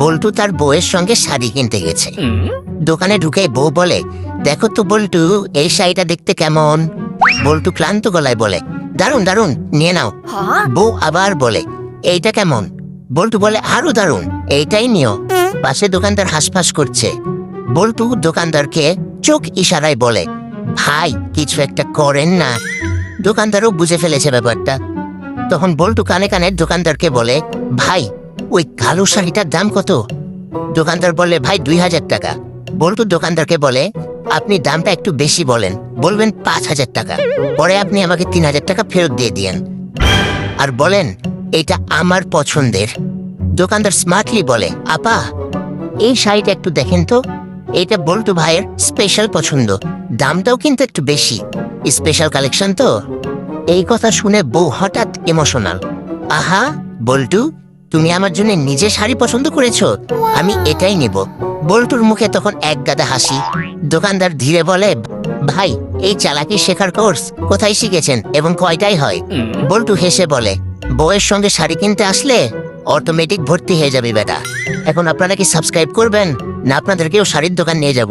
বল্টু তার বউয়ের সঙ্গে শাড়ি কিনতে গেছে। দোকানে ঢুকে বউ বলে দেখো তো বল্টু এই শাড়িটা দেখতে কেমন? বল্টু ক্লান্ত গলায় বলে দারুণ দারুণ নিয়ে নাও। বউ আবার বলে এইটা কেমন? বল্টু বলে আরও দারুণ এইটাই নিও। পাশে দোকানদার হাসফাস করছে। বল্টু দোকানদারকে চোখ ইশারায় বলে ভাই কিছু একটা করেন না। দোকানদারও বুঝে ফেলেছে ব্যাপারটা। তখন বল্টু কানে কানে দোকানদারকে বলে ভাই ওই কালো শাড়িটার দাম কত? দোকানদার বলে ভাই, দুই হাজার টাকা। বল্টু দোকানদারকে বলে, আপনি দামটা একটু বেশি বলেন। বলবেন, পাঁচ হাজার টাকা। পরে আপনি আমাকে তিন হাজার টাকা ফেরত দিয়ে দিয়েন। আর বলেন এটা আমার পছন্দের। দোকানদার স্মার্টলি বলে, আপা, এই শাড়িটা একটু দেখেন তো। এটা বল্টু ভাইয়ের স্পেশাল পছন্দ। দামটাও কিন্তু একটু বেশি। স্পেশাল কালেকশন তো? এই কথা শুনে বউ হঠাৎ ইমোশনাল আহা, বল্টু তুমি আমার জন্য নিজে শাড়ি পছন্দ করেছ? আমি এটাই নেব। বল্টুর মুখে তখন এক গাদা হাসি। দোকানদার ধীরে বলে ভাই এই চালাকি শেখার কোর্স কোথায় শিখেছেন এবং কয়টাই হয়? বল্টু হেসে বলে বউয়ের সঙ্গে শাড়ি কিনতে আসলে অটোমেটিক ভর্তি হয়ে যাবে বেটা। এখন আপনারা কি সাবস্ক্রাইব করবেন? না আপনাদেরকেও শাড়ির দোকান নিয়ে যাব।